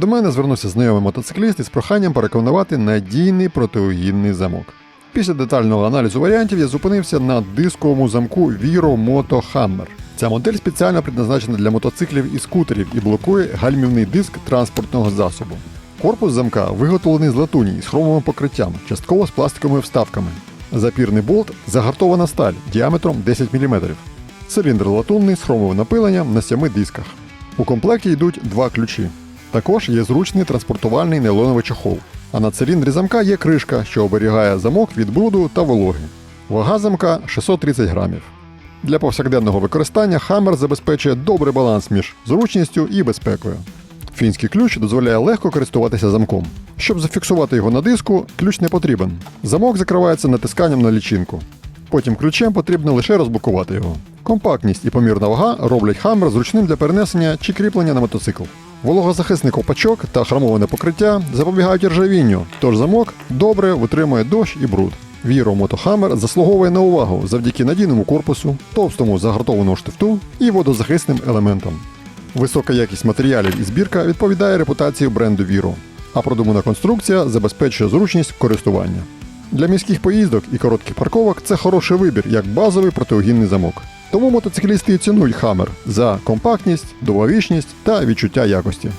До мене звернувся знайомий мотоцикліст із проханням порекомендувати надійний протиугінний замок. Після детального аналізу варіантів я зупинився на дисковому замку Viro Moto Hammer. Ця модель спеціально предназначена для мотоциклів і скутерів і блокує гальмівний диск транспортного засобу. Корпус замка виготовлений з латуні з хромовим покриттям, частково з пластиковими вставками. Запірний болт загартована сталь діаметром 10 мм. Циліндр латунний з хромовим напиленням на сями дисках. У комплекті йдуть два ключі. Також є зручний транспортувальний нейлоновий чохол. А на циліндрі замка є кришка, що оберігає замок від бруду та вологи. Вага замка 630 грамів. Для повсякденного використання Hammer забезпечує добрий баланс між зручністю і безпекою. Фінський ключ дозволяє легко користуватися замком. Щоб зафіксувати його на диску, ключ не потрібен. Замок закривається натисканням на лічинку. Потім ключем потрібно лише розблокувати його. Компактність і помірна вага роблять Hammer зручним для перенесення чи кріплення на мотоцикл. Вологозахисний ковпачок та хромоване покриття запобігають ржавінню, тож замок добре витримує дощ і бруд. Віро Мотохаммер заслуговує на увагу завдяки надійному корпусу, товстому загартованому штифту і водозахисним елементам. Висока якість матеріалів і збірка відповідає репутації бренду Viro, а продумана конструкція забезпечує зручність користування. Для міських поїздок і коротких парковок це хороший вибір як базовий протиугінний замок. Тому мотоциклісти і цінують Хамер за компактність, довговічність та відчуття якості.